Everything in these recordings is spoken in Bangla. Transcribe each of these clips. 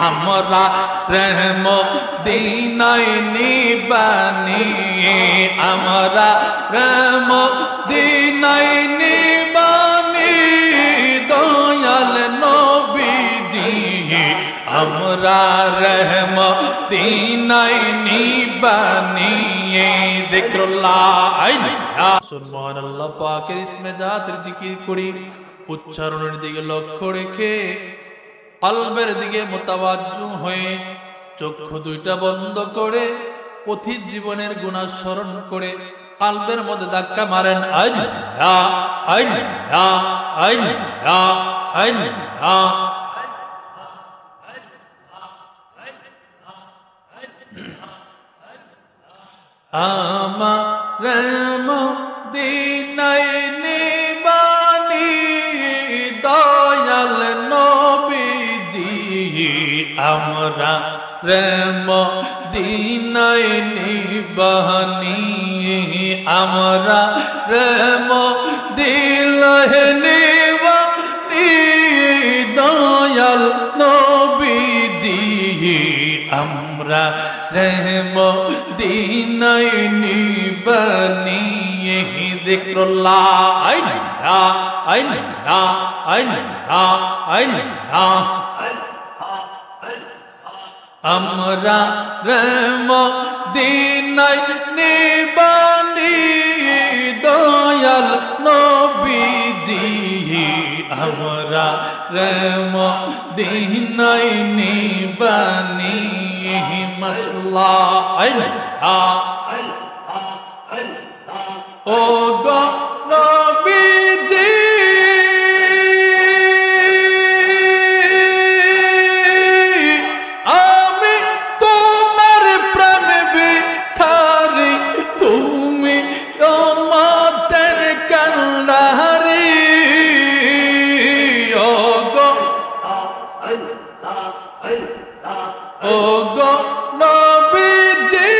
আমরা রহম দিনাই নিবানি আমরা রহম দিনাই নিবানি দয়াল নবীজি আমরা রহম দিনাই নিবানি যিকরুল্লাহ সুবহানাল্লাহ পাকের ইসমে জাতের জিকির করি উচ্চারণের দিকে লক্ষ্য রেখে কলবের দিকে মোতাবাজ্জু হয়ে চক্ষু দুইটা বন্ধ করে অতীত জীবনের গুণা স্মরণ করে কালবের মধ্যে ধাক্কা মারেন আইন আমরা প্রেম দিনাই নিবানি আমরা প্রেম দিলহ নিবানি দয়াল নবীজি, আমরা রহম দিনাই নিবানি যিকরুল্লাহ আইনা আইনা আইনা আইনা আমরা রহম দিনাই নিবানি দয়াল নবীজি আমরা রহম দিনাই নিবানি মশলা আইনা ও গো নবীজি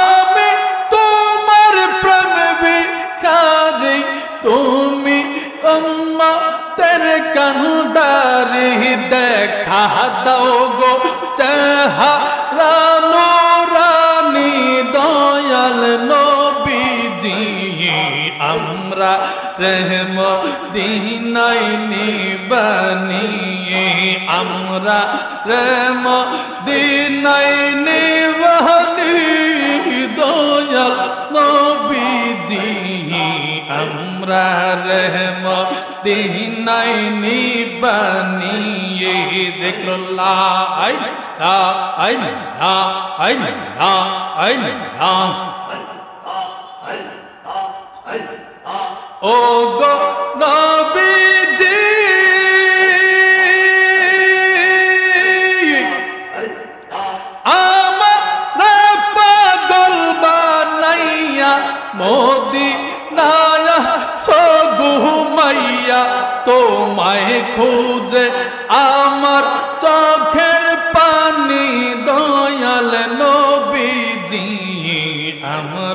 আমি তোমার প্রাণ ভিখারি তুমি আমাদের কান্ডারি দেখা দাও গো চেহারা। রহম দিনাই নিবানি আমরা রহম দিনাই নিবানি দয়াল নবীজি আমরা রহম দিনাই নিবানি দেখল্লাহ আইনা আইনা আইনা আইনা ও গো নবীজি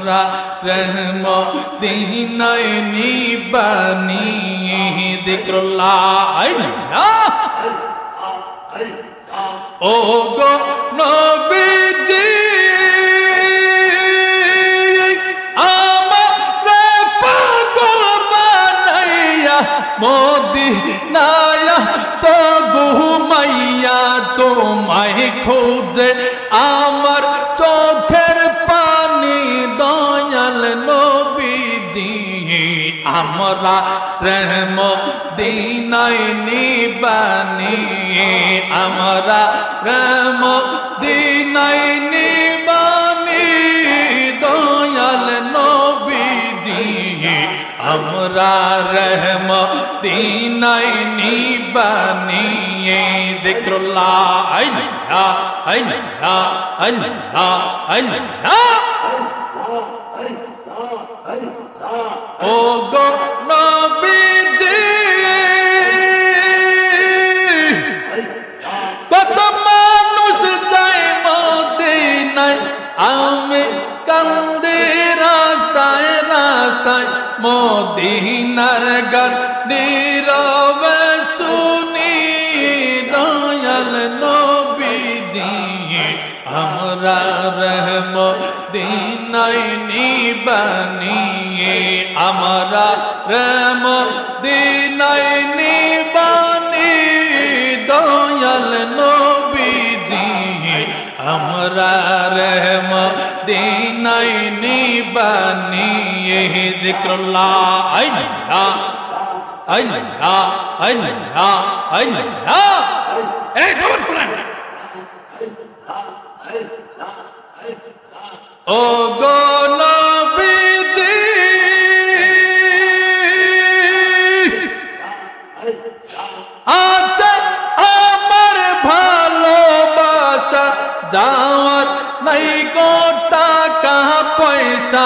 আমরা রহম দিনাই নিবানি দিকরুল্লাহ ও গো নবীজি আমার পাগল বানাইয়া মোদি নায়া সগু মাইয়া তোমায় খোঁজে আমার আমরা রহম দিনাই নিবানি। আমরা রহম দিনাই নিবানি, দয়াল নবীজি। আমরা রহম দিনাই নিবানি। যিকরুল্লাহ আইনা আইনা আইনা আইনা ও গো মদিনার গান নীরবে শুনি, দয়াল নবীজি, আমরা রহম দিনাই নিবানিয়ে, আমরা রহম দিনাই নিবানি দয়াল নবীজি, আমরা রহম দিনাই নিবানি যিকরুল্লাহ, আল্লাহ আল্লাহ আল্লাহ আল্লাহ। এই খবর শুনেন। ও গো নবীজি আচ্ছা আমার ভালোবাসা যাওয়ার নাই গো টাকা পয়সা।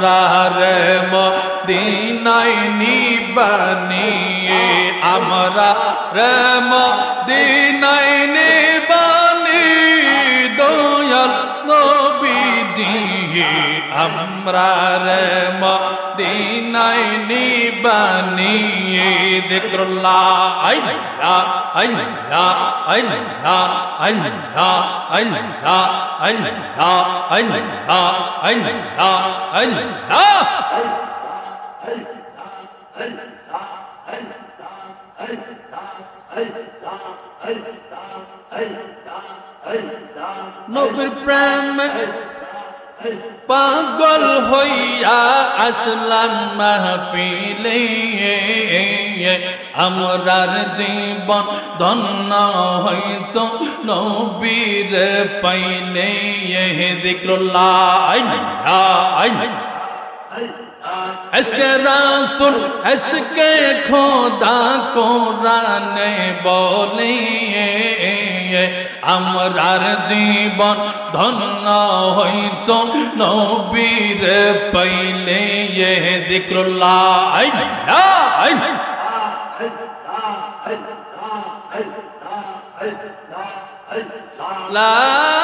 সোনার মদিনাই নিবানিয়ে আমরা রে মদিনাই আমরা রেম দিনাই নিবানিয়ে যিকরুল্লাহ, আল্লাহ আল্লাহ আল্লাহ আল্লাহ আল্লাহ আল্লাহ আল্লাহ আল্লাহ আল্লাহ। নবীর প্রেম পাগল হইয়া আসলাম মাহফিলে। আমরার জীবন ধন্য হইতো নবীর পাইলে। আল্লাহ এসকে রাসুল, এসকে খোদা কোরআনে বলে। আমরার জীবন ধন্য হইত নবীর পাইলে। আল্লাহ। লা